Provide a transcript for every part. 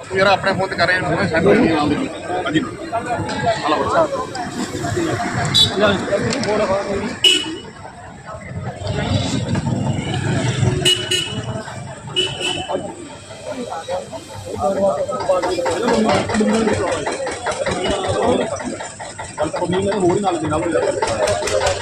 ਤੂੰ ਯਾਰ ਆਪਣੇ ਫੋਨ ਤੇ ਕਰ ਰਿਹਾ ਮੂਹਰੇ ਸੈਂਡ ਨਹੀਂ ਆਉਂਦੀ ਹਾਂਜੀ। ਹਲੋ। ਅੱਜ ਤੂੰ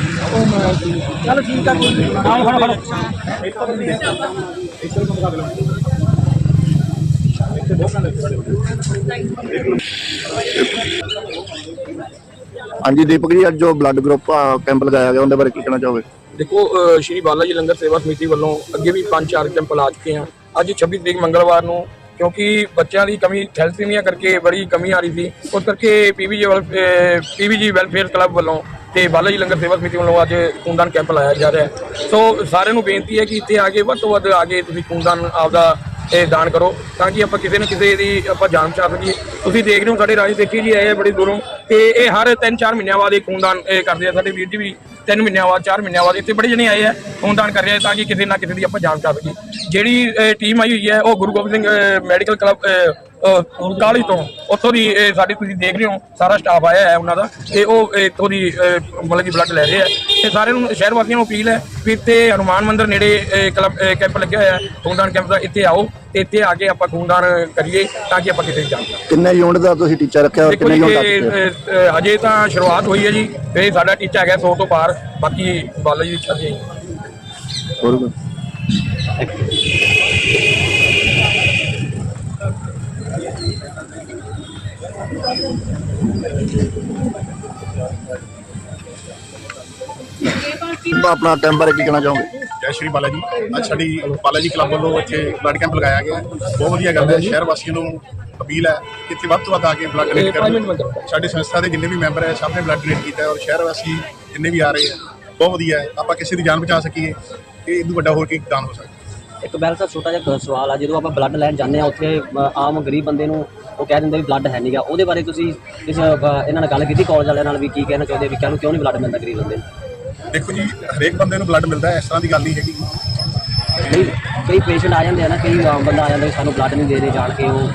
ਚਲੋ ਠੀਕ ਆ ਆਓ ਫੜੋ ਫੜੋ ਹਾਂਜੀ, ਦੀਪਕ ਜੀ, ਅੱਜ ਜੋ ਬਲੱਡ ਗਰੁੱਪ ਕੈਂਪ ਲਗਾਇਆ ਗਿਆ, ਉਹਦੇ ਬਾਰੇ ਕੀ ਕਹਿਣਾ ਚਾਹੋਗੇ? ਦੇਖੋ ਸ਼੍ਰੀ ਬਾਲਾ ਜੀ ਲੰਗਰ ਸੇਵਾ ਸਮਿਤੀ ਵੱਲੋਂ ਅੱਗੇ ਵੀ ਪੰਜ ਚਾਰ ਕੈਂਪ ਲਾ ਚੁੱਕੇ ਆ ਅੱਜ 26 ਤਰੀਕ ਮੰਗਲਵਾਰ ਨੂੰ, ਕਿਉਂਕਿ ਬੱਚਿਆਂ ਦੀ ਕਮੀ ਥੈਲਸੀਮੀਆ ਕਰਕੇ ਬੜੀ ਕਮੀ ਆ ਰਹੀ ਸੀ। ਉਸ ਕਰਕੇ ਪੀਵੀਜੀ ਪੀਵੀਜੀ ਵੈਲਫੇਅਰ ਕਲੱਬ ਵੱਲੋਂ ਤੇ ਬਾਲਾ ਜੀ ਲੰਗਰ ਸੇਵਾ ਸਮਿਤੀ ਵੱਲੋਂ ਅੱਜ ਖੂਨਦਾਨ ਕੈਂਪ ਲਾਇਆ ਜਾ ਰਿਹਾ ਹੈ। ਸੋ ਸਾਰਿਆਂ ਨੂੰ ਬੇਨਤੀ ਹੈ ਕਿ ਇੱਥੇ ਆ ਕੇ ਵੱਧ ਤੋਂ ਵੱਧ ਆ ਕੇ ਤੁਸੀਂ ਖੂਨਦਾਨ ਆਪਦਾ ਇਹ ਦਾਨ ਕਰੋ ਤਾਂ ਕਿ ਆਪਾਂ ਕਿਸੇ ਨਾ ਕਿਸੇ ਦੀ ਆਪਾਂ ਜਾਨ ਬਚਾ ਸਕੀਏ। ਤੁਸੀਂ ਦੇਖ ਰਹੇ ਹੋ ਸਾਡੇ ਰਾਜ ਦੇਖੀ ਜੀ ਆਏ ਬੜੀ ਦੂਰੋਂ ਤੇ ਇਹ ਹਰ 3-4 ਮਹੀਨਿਆਂ ਬਾਅਦ ਇਹ ਖੂਨਦਾਨ ਇਹ ਕਰਦੇ ਆ। ਸਾਡੇ ਵੀਰ ਜੀ ਵੀ 3 ਮਹੀਨਿਆਂ ਬਾਅਦ 4 ਮਹੀਨਿਆਂ ਬਾਅਦ ਇੱਥੇ ਬੜੇ ਜਣੇ ਆਏ ਆ, ਖੂਨਦਾਨ ਕਰ ਰਹੇ ਆ ਤਾਂ ਕਿ ਕਿਸੇ ਨਾ ਕਿਸੇ ਦੀ ਆਪਾਂ ਜਾਨ ਬਚਾ ਸਕੀਏ। ਜਿਹੜੀ ਟੀਮ ਆਈ ਹੋਈ ਹੈ, ਉਹ ਗੁਰੂ ਗੋਬਿੰਦ ਸਿੰਘ ਮੈਡੀਕਲ ਕਲੱਬ ਕਾਲੀ ਤੋਂ ਉੱਥੋਂ ਦੀ ਇਹ ਸਾਡੀ ਤੁਸੀਂ ਦੇਖ ਰਹੇ ਹੋ ਸਾਰਾ ਸਟਾਫ ਆਇਆ ਹੈ ਉਹਨਾਂ ਦਾ। ਤੇ ਉਹ ਇੱਥੋਂ ਦੀ ਮਤਲਬ ਕਿ ਬਲੱਡ ਲੈ ਰਹੇ ਆ। ਤੇ ਸਾਰਿਆਂ ਨੂੰ ਸ਼ਹਿਰ ਵਾਸੀਆਂ ਨੂੰ ਅਪੀਲ ਹੈ ਵੀ ਇੱਥੇ ਹਨੂਮਾਨ ਮੰਦਿਰ ਨੇੜੇ ਕਲੱਬ ਕੈਂਪ ਲੱਗਿਆ ਹੋਇਆ ਹੈ ਖੂਨਦਾਨ ਕੈਂਪ ਦਾ ਇੱਥੇ ਆਓ ਤੇ ਇੱਥੇ ਆ ਕੇ ਆਪਾਂ ਖੂਨਦਾਨ ਕਰੀਏ ਤਾਂ ਕਿ ਆਪਾਂ ਦੀ ਜਾਨ ਬਚਾਈਏ ਕਿੰਨੇ ਯੂਨਿਟ ਦਾ ਤੁਸੀਂ ਟੀਚਾ ਰੱਖਿਆ ਔਰ ਕਿੰਨੇ ਜੀ ਯੂਨਿਟ ਅਹ, ਹਜੇ ਤਾਂ ਸ਼ੁਰੂਆਤ ਹੋਈ ਹੈ ਜੀ ਇਹ ਸਾਡਾ ਟੀਚਾ ਹੈਗਾ 100 ਤੋਂ ਪਾਰ ਬਾਕੀ ਬਾਲਾ ਜੀ ਦੀ ਇੱਛਾ ਸੀ। ਹੋਰ ਆਪਣਾ ਕੈਂਪ ਬਾਰੇ ਕੀ ਕਹਿਣਾ ਚਾਹੋਗੇ? ਜੈ ਸ਼੍ਰੀ ਬਾਲਾ ਜੀ। ਅੱਜ ਸਾਡੀ ਬਾਲਾ ਜੀ ਕਲੱਬ ਵੱਲੋਂ ਇੱਥੇ ਬਲੱਡ ਕੈਂਪ ਲਗਾਇਆ ਗਿਆ ਹੈ। ਬਹੁਤ ਵਧੀਆ ਗੱਲ ਹੈ। ਸ਼ਹਿਰ ਵਾਸੀਆਂ ਨੂੰ ਅਪੀਲ ਹੈ ਕਿ ਇੱਥੇ ਵੱਧ ਤੋਂ ਵੱਧ ਆ ਕੇ ਬਲੱਡ ਡੋਨੇਟ ਕਰਨ। ਸਾਡੀ ਸੰਸਥਾ ਦੇ ਜਿੰਨੇ ਵੀ ਮੈਂਬਰ ਹੈ ਸਭ ਨੇ ਬਲੱਡ ਡੋਨੇਟ ਕੀਤਾ ਹੈ ਔਰ ਸ਼ਹਿਰ ਵਾਸੀ ਜਿੰਨੇ ਵੀ ਆ ਰਹੇ ਹੈ ਬਹੁਤ ਵਧੀਆ ਹੈ। ਆਪਾਂ ਕਿਸੇ ਦੀ ਜਾਨ ਬਚਾ ਸਕੀਏ ਇਹ ਇਦੋਂ ਵੱਡਾ ਹੋਰ ਕੀ ਦਾਨ ਹੋ ਸਕਦਾ। ਇੱਕ ਬੈਲ ਤਾਂ ਛੋਟਾ ਜਿਹਾ ਸਵਾਲ ਆ ਜਦੋਂ ਆਪਾਂ ਬਲੱਡ ਲੈਣ ਜਾਂਦੇ ਆ ਉੱਥੇ ਆਮ ਗਰੀਬ ਬੰਦੇ ਨੂੰ ਉਹ ਕਹਿ ਦਿੰਦੇ ਵੀ ਬਲੱਡ ਹੈ ਨਹੀਂਗਾ ਉਹਦੇ ਬਾਰੇ ਤੁਸੀਂ ਇਸ ਇਹਨਾਂ ਨਾਲ ਗੱਲ ਕੀਤੀ ਕਾਲਜ ਵਾਲਿਆਂ ਨਾਲ ਵੀ ਕੀ ਕਹਿਣਾ ਚਾਹੁੰਦੇ ਵੀ ਕਿਉਂ ਕਿਉਂ ਨਹੀਂ ਬਲੱਡ ਮਿਲਦਾ ਗਰੀਬ ਬੰਦੇ ਨੂੰ? ਦੇਖੋ ਜੀ ਹਰੇਕ ਬੰਦੇ ਨੂੰ ਬਲੱਡ ਮਿਲਦਾ ਇਸ ਤਰ੍ਹਾਂ ਦੀ ਗੱਲ ਨਹੀਂ ਹੈਗੀ। ਨਹੀਂ ਕਈ ਪੇਸ਼ੈਂਟ ਆ ਜਾਂਦੇ ਆ ਨਾ ਕਈ ਆਮ ਬੰਦਾ ਆ ਜਾਂਦਾ ਵੀ ਸਾਨੂੰ ਬਲੱਡ ਨਹੀਂ ਦੇ ਰਹੇ ਜਾਣ ਕੇ ਉਹ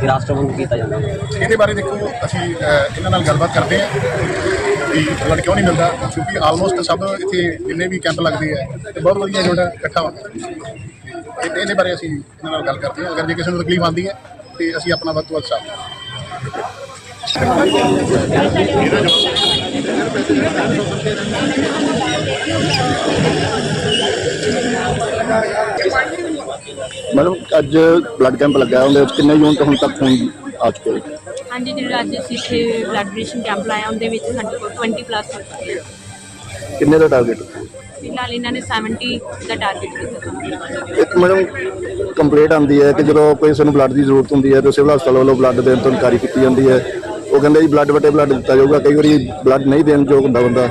ਵਿਰਾਸਤ ਵਾਂਗੂ ਕੀਤਾ ਜਾਂਦਾ। ਇਹਦੇ ਬਾਰੇ ਦੇਖੋ ਅਸੀਂ ਇਹਨਾਂ ਨਾਲ ਗੱਲਬਾਤ ਕਰਦੇ ਹਾਂ। ਵੀ ਬਲੱਡ ਕਿਉਂ ਨਹੀਂ ਮਿਲਦਾ, ਕਿਉਂਕਿ ਆਲਮੋਸਟ ਸਭ ਇੱਥੇ ਜਿੰਨੇ ਵੀ ਕੈਂਪ ਲੱਗਦੇ ਆ, ਤੇ ਬਹੁਤ ਵਧੀਆ ਜਿਹੜਾ ਇਕੱਠਾ ਹੁੰਦਾ। ਤੇ ਇਹਦੇ ਬਾਰੇ ਅਸੀਂ ਇਹਨਾਂ ਨਾਲ ਗੱਲ ਕਰਦੇ ਹਾਂ। ਅਗਰ ਜੇ ਕਿਸੇ ਨੂੰ ਤਕਲੀਫ ਆਉਂਦੀ ਹੈ, ਤੇ ਅਸੀਂ ਆਪਣਾ ਵੱਧ ਤੋਂ ਵੱਧ ਸਾਥ ਮੈਡਮ, ਅੱਜ ਬਲੱਡ ਕੈਂਪ ਲੱਗਾ ਉਹਦੇ ਵਿੱਚ ਕਿੰਨੇ ਯੂਨਿਟ ਹੁਣ ਤੱਕ ਖੂਨ ਆ ਚੁੱਕੇ ਹਾਂਜੀ ਜਿਹੜਾ ਅੱਜ ਅਸੀਂ ਇੱਥੇ ਬਲੱਡ ਡੋਨੇਸ਼ਨ ਕੈਂਪ ਲਾਇਆ ਉਹਦੇ ਵਿੱਚ ਸਾਡੇ ਕੋਲ 20 ਪਲੱਸ ਕਿੰਨੇ ਦਾ ਟਾਰਗੇਟ ਫਿਲਹਾਲ ਇਹਨਾਂ ਨੇ 70 ਦਾ ਟਾਰਗੇਟ ਕੀਤਾ ਸਾਨੂੰ। ਇੱਕ ਮੈਡਮ ਕੰਪਲੇਂਟ ਆਉਂਦੀ ਹੈ ਕਿ ਜਦੋਂ ਕਿਸੇ ਨੂੰ ਬਲੱਡ ਦੀ ਜ਼ਰੂਰਤ ਹੁੰਦੀ ਹੈ ਤਾਂ ਸਿਵਲ ਹਸਪਤਾਲ ਵੱਲੋਂ ਬਲੱਡ ਦੇਣ ਤੋਂ ਇਨਕਾਰੀ ਕੀਤੀ ਜਾਂਦੀ ਹੈ। ਉਹ ਕਹਿੰਦੇ ਜੀ ਬਲੱਡ ਵਟੇ ਬਲੱਡ ਦਿੱਤਾ ਜਾਊਗਾ ਕਈ ਵਾਰੀ ਬਲੱਡ ਨਹੀਂ ਦੇਣ ਯੋਗ ਹੁੰਦਾ ਬੰਦਾ।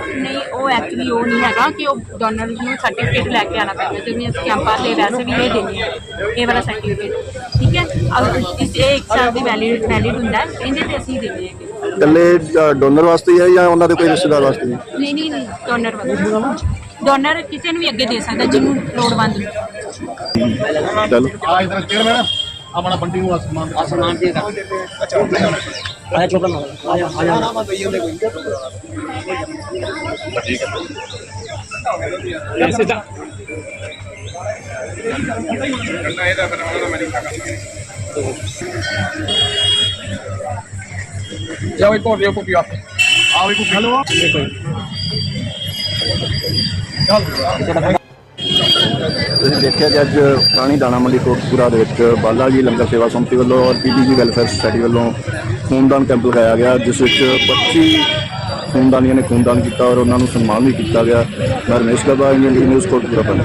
ਉਹ ਐਕਚੁਅਲੀ ਉਹ ਨਹੀਂ ਹੈਗਾ ਕਿ ਉਹ ਡੋਨਰ ਨੂੰ ਸਰਟੀਫਿਕੇਟ ਲੈ ਕੇ ਆਣਾ ਪੈਂਦਾ ਤੇ ਵੀ ਅਸੀਂ ਕੈਂਪਾਂ ਲਈ ਵੈਸੇ ਵੀ ਇਹ ਦਿੰਦੇ ਹਾਂ ਇਹ ਵਾਲਾ ਸਰਟੀਫਿਕੇਟ ਠੀਕ ਹੈ? ਅਗਰ ਇਸ ਇਹ ਇੱਕ ਸਾਲ ਦੀ ਵੈਲਿਡ ਵੈਲਿਡ ਹੁੰਦਾ ਹੈ ਇਹਦੇ ਤੇ ਅਸੀਂ ਦਿੰਦੇ ਹਾਂ। ਇਕੱਲੇ ਡੋਨਰ ਵਾਸਤੇ ਹੀ ਹੈ ਜਾਂ ਉਹਨਾਂ ਦੇ ਕੋਈ ਰਿਸ਼ਤੇਦਾਰ ਵਾਸਤੇ ਵੀ? ਨਹੀਂ ਨਹੀਂ ਨਹੀਂ ਡੋਨਰ ਵਾਲਾ ਡੋਨਰ ਕਿਸੇ ਨੂੰ ਵੀ ਅੱਗੇ ਦੇ ਸਕਦਾ ਜਿਹਨੂੰ ਲੋੜਵੰਦ ਨੂੰ ਚਲੋ। ਆ ਇਧਰ ਚੇਅਰਮੈਨ ਆਪਣਾ ਬੰਟੀ ਨੂੰ ਅਸਮਾਨ ਆਸਮਾਨ ਦੀ ਗੱਲ ਆਇਆ ਛੋਟਾ ਨਾਲ ਆਇਆ ਆਇਆ ਗੱਲਾਂ ਇਹਦਾ ਫਿਰ ਉਹਨਾਂ ਦਾ ਮੈਂ ਨਹੀਂ ਕਰਾਂਗਾ ਜਾਓ ਇੱਕ ਹੋਰ ਦਿਓ ਕੋਪੀ ਆਪੇ ਆਓ ਇੱਕ ਹੈਲੋ। ਤੁਸੀਂ ਦੇਖਿਆ ਕਿ ਅੱਜ ਪੁਰਾਣੀ ਦਾਣਾ ਮੰਡੀ ਕੋਟਪੂਰਾ ਦੇ ਵਿੱਚ ਬਾਲਾ ਜੀ ਲੰਗਰ ਸੇਵਾ ਸੰਮਤੀ ਵੱਲੋਂ ਔਰ ਪੀਡੀਜੀ ਵੈਲਫੇਅਰ ਸੁਸਾਇਟੀ ਵੱਲੋਂ ਖੂਨਦਾਨ ਕੈਂਪ ਲਗਾਇਆ ਗਿਆ ਜਿਸ ਵਿੱਚ 25 ਖੂਨਦਾਨੀਆਂ ਨੇ ਖੂਨਦਾਨ ਕੀਤਾ ਔਰ ਉਹਨਾਂ ਨੂੰ ਸਨਮਾਨ ਵੀ ਕੀਤਾ ਗਿਆ। ਮੈਂ ਰਮੇਸ਼ ਗੱਬਾ ਇੰਡੀਅਨ ਨਿਊਜ਼ ਕੋਟਪੂਰਾ ਪੰਜ